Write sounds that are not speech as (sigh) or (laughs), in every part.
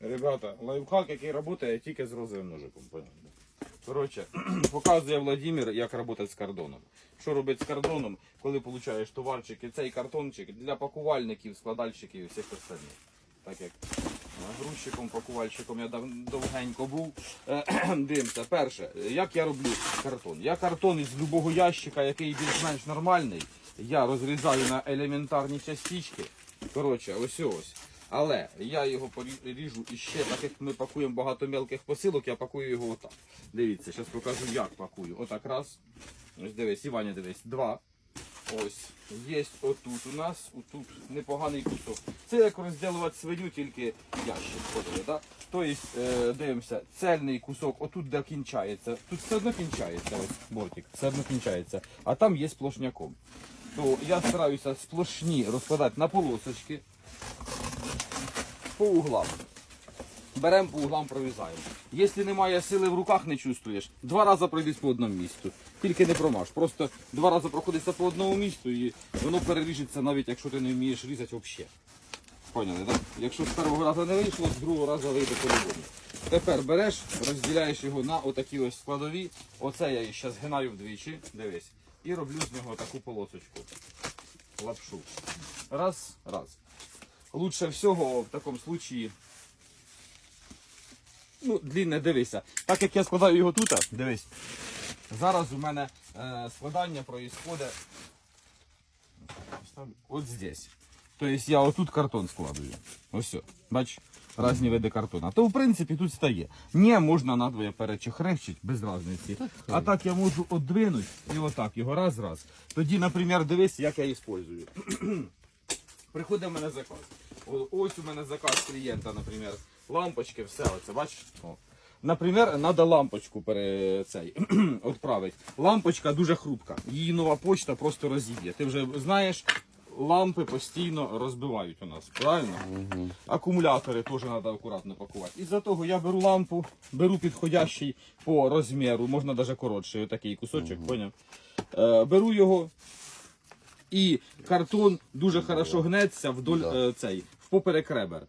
Ребята, лайфхак, який працює тільки з розовим ножиком. Коротше, (clears throat) показує Владимир, як працювати з кордоном. Що робити з кордоном, коли получаєш товарчик і цей картончик для пакувальників, складальщиків і всіх остальних. Так як грузчиком, пакувальщиком я довгенько був. Е, (clears throat) Дивимося, перше, як я роблю картон. Я картон із любого ящика, який більш-менш нормальний, я розрізаю на елементарні частички. Коротше, ось ось. Але я його поріжу і ще, так як ми пакуємо багато мелких посилок, я пакую його отак. Дивіться, зараз покажу, як пакую. Отак раз. Ось дивись, Іваня, дивись. Два. Ось. Є отут у нас, отут непоганий кусок. Це як розділувати свиню, тільки ящик ходили, да? Тобто, е, дивимося, цельний кусок, отут де кінчається. Тут все одно кінчається, ось бортик, все одно кінчається. А там є сплошняком. То я стараюся сплошні розкладати на полосочки по углам. Беремо по углам, прорізаємо. Якщо немає сили в руках, не чувствуєш, два рази пройдись по одному місту. Тільки не промаж. Просто два рази проходиться по одному місту і воно переріжеться, навіть якщо ти не вмієш різати взагалі. Поняли, так? Якщо з першого разу не вийшло, з другого разу вийде по-любому. Тепер береш, розділяєш його на отакі ось складові. Оце я її ще згинаю вдвічі, дивись. І роблю з нього таку полосочку. Лапшу. Раз, раз. Лучше всього в такому случаї. Ну, длинне, дивися. Так як я складаю його тут, дивись. Зараз у мене е, складання проїсходить от здесь. Тобто я отут картон складую. Ось. все. Бач, різні види картона. То в принципі тут стає. Не можна надвоє перечехрещити, без різниці. А так я можу одвинути і отак його раз-раз. Тоді, наприклад, дивись, як я использую. Приходить в мене заказ. Ось у мене заказ клієнта, наприклад, лампочки, все оце, бачиш? О. Наприклад, треба лампочку пере, цей, (clears throat) відправити. Лампочка дуже хрупка. Її нова почта просто розіб'є. Ти вже знаєш, лампи постійно розбивають у нас, правильно? Акумулятори теж треба акуратно пакувати. Із-за того я беру лампу, беру підходящий по розміру, можна навіть коротший, отакий кусочок, поняв? Е, беру його, і картон дуже хорошо гнеться вдоль Да. е, цей, впоперек ребер.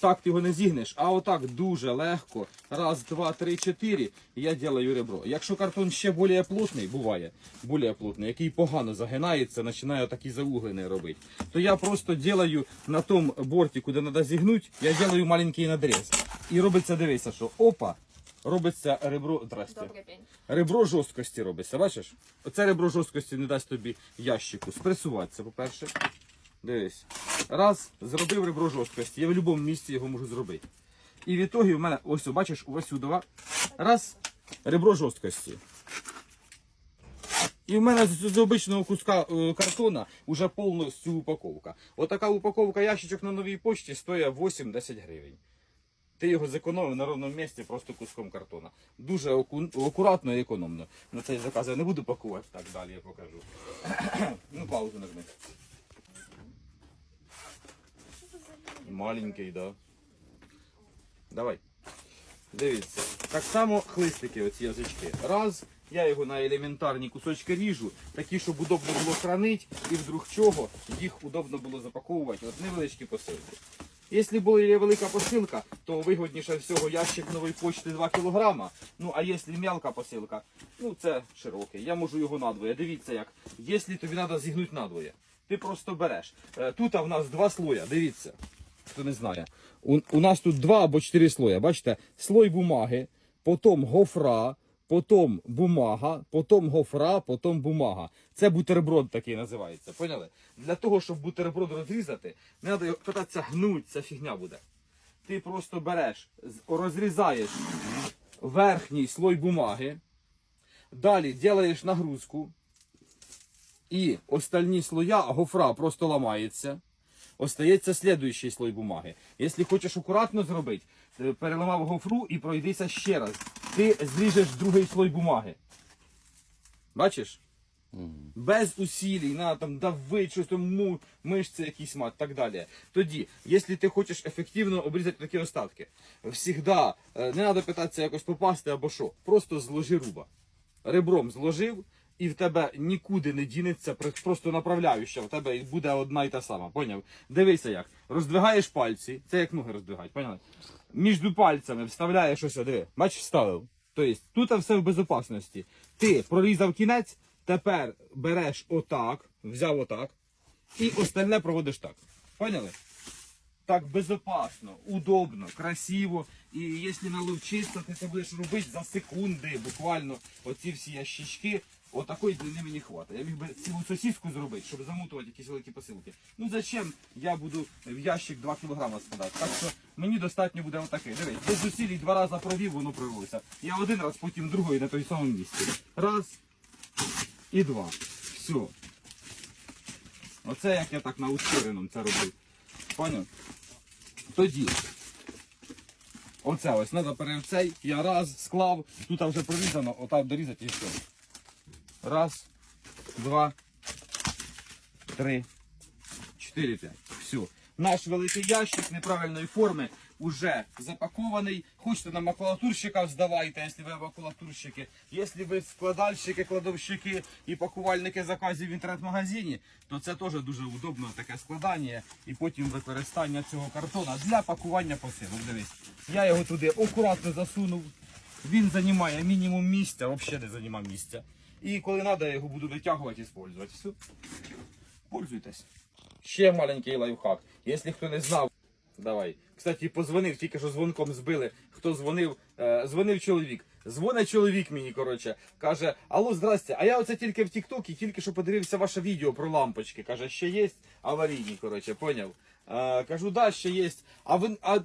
Так ти його не зігнеш, а отак дуже легко. Раз, два, три, чотири. Я ділаю ребро. Якщо картон ще більш плотний, буває, більш плотний, який погано загинається, починає такі зауглені робити, то я просто ділаю на тому бортику, де треба зігнути, я ділаю маленький надріз. І робиться, дивися, що опа, робиться ребро. Здрасте. Добрий день. Ребро жорсткості робиться, бачиш? Оце ребро жорсткості не дасть тобі ящику. Спресуватися, по-перше. Дивись. Раз, зробив ребро жорсткості. Я в будь-якому місці його можу зробити. І в ітогі в мене, ось, бачиш, ось сюди. Раз, ребро жорсткості. І в мене з, з обичного куска е, картона вже повністю упаковка. Отака упаковка ящичок на новій почті стоїть 8-10 гривень. Ти його зекономив на ровному місці просто куском картона. Дуже аку- акуратно і економно. На цей заказ я не буду пакувати так далі, я покажу. (clears throat) ну, паузу нажми. Маленький, да. Давай. Дивіться. Так само хлистики, оці язички. Раз, я його на елементарні кусочки ріжу, такі, щоб удобно було хранити, і вдруг чого їх удобно було запаковувати. От невеличкі посилки. Якщо була велика посилка, то вигодніше всього ящик нової почти 2 кг. Ну а якщо мелка посилка, ну це широкий. Я можу його надвоє. Дивіться як. Якщо тобі треба зігнути надвоє, ти просто береш. Е, Тут в нас два слоя, дивіться. Хто не знає. У, у нас тут два або чотири слоя. Бачите, слой бумаги, потім гофра, потім бумага, потім гофра, потім бумага. Це бутерброд такий називається. Поняли? Для того, щоб бутерброд розрізати, не треба його питатися гнуть, ця фігня буде. Ти просто береш, розрізаєш верхній слой бумаги, далі робиш нагрузку, і остальні слоя гофра просто ламається. Остається слідуючий слой бумаги. Якщо хочеш акуратно зробити, переламав гофру і пройдися ще раз. Ти зріжеш другий слой бумаги. Бачиш? Без усілій, на там давить, щось там му, мишці якісь мат, так далі. Тоді, якщо ти хочеш ефективно обрізати такі остатки, всігда е, не треба питатися якось попасти або що. Просто зложи руба. Ребром зложив і в тебе нікуди не дінеться, просто направляюча, в тебе буде одна і та сама. Поняв? Дивися як. Роздвигаєш пальці, це як ноги роздвигають, поняли? Між пальцями вставляєш ось, диви, бачиш, вставив. Тобто тут все в безопасності. Ти прорізав кінець, тепер береш отак, взяв отак, і остальне проводиш так. Поняли? Так безопасно, удобно, красиво. І якщо наловчитися, ти це будеш робити за секунди, буквально оці всі ящички. Отакої длини мені хватить. Я міг би цілу сосиску зробити, щоб замутувати якісь великі посилки. Ну зачем я буду в ящик 2 кг складати? Так що мені достатньо буде отакий. Дивись, без зусиль два рази провів, воно провелося. Я один раз, потім другий на той самому місці. Раз і два. Все. Оце як я так на ускореному це робив. Поняв? Тоді. Оце ось, треба перевцей. Я раз склав, тут вже прорізано, отак дорізати і все. Раз, два, три, чотири, п'ять. Все. Наш великий ящик неправильної форми уже запакований. Хочете на макулатурщика здавайте, якщо ви макулатурщики. Якщо ви складальщики, кладовщики і пакувальники заказів в інтернет-магазині, то це теж дуже удобно таке складання і потім використання цього картона для пакування посилок. Дивись, я його туди акуратно засунув. Він займає мінімум місця, взагалі не займає місця. І коли треба, я його буду витягувати і використовувати. Все. Пользуйтесь. Ще маленький лайфхак. Якщо хто не знав, давай. Кстати, позвонив, тільки що дзвонком збили. Хто дзвонив? Е, дзвонив чоловік. Дзвонить чоловік мені, коротше, каже: Алло, здрасте, а я оце тільки в Тіктокі, тільки що подивився ваше відео про лампочки. Каже, ще є аварійні, коротше, поняв. Кажу, да, ще є. А ви а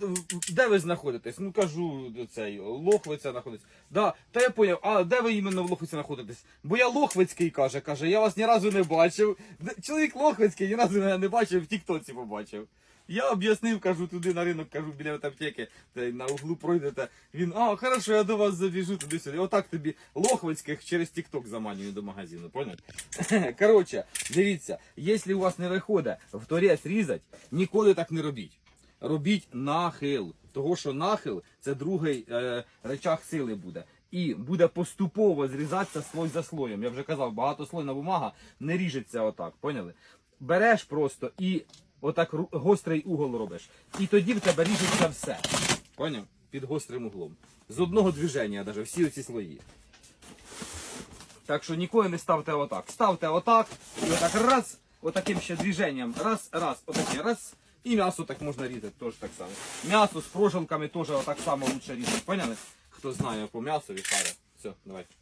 де ви знаходитесь? Ну кажу, цей Лохвиця знаходиться. Да, та я поняв, а де ви іменно в Лохвиці знаходитесь? Бо я Лохвицький каже, каже, я вас ні разу не бачив. Чоловік Лохвицький ні разу не бачив, в Тіктоці побачив. Я об'яснив, кажу туди на ринок, кажу біля аптеки, де на углу пройдете. Він, а, хорошо, я до вас забіжу туди сюди. Отак тобі Лохвицьких через Тікток заманюю до магазину, понял? (laughs) Коротше, дивіться, якщо у вас не виходить в торець різати, ніколи так не робіть. Робіть нахил. Того, що нахил це другий е, речах сили буде. І буде поступово зрізатися слой за слоєм. Я вже казав, багатослойна бумага не ріжеться отак, поняли? Береш просто і отак гострий угол робиш. І тоді в тебе ріжеться все. Поняв? Під гострим углом. З одного движення, навіть всі оці слої. Так що ніколи не ставте отак. Ставте отак, і отак раз, отаким ще движенням. Раз, раз, отаке, раз. І м'ясо так можна різати, теж так само. М'ясо з прожилками теж отак само лучше різати. Поняли? Хто знає по м'ясу, шаре. Все, давайте.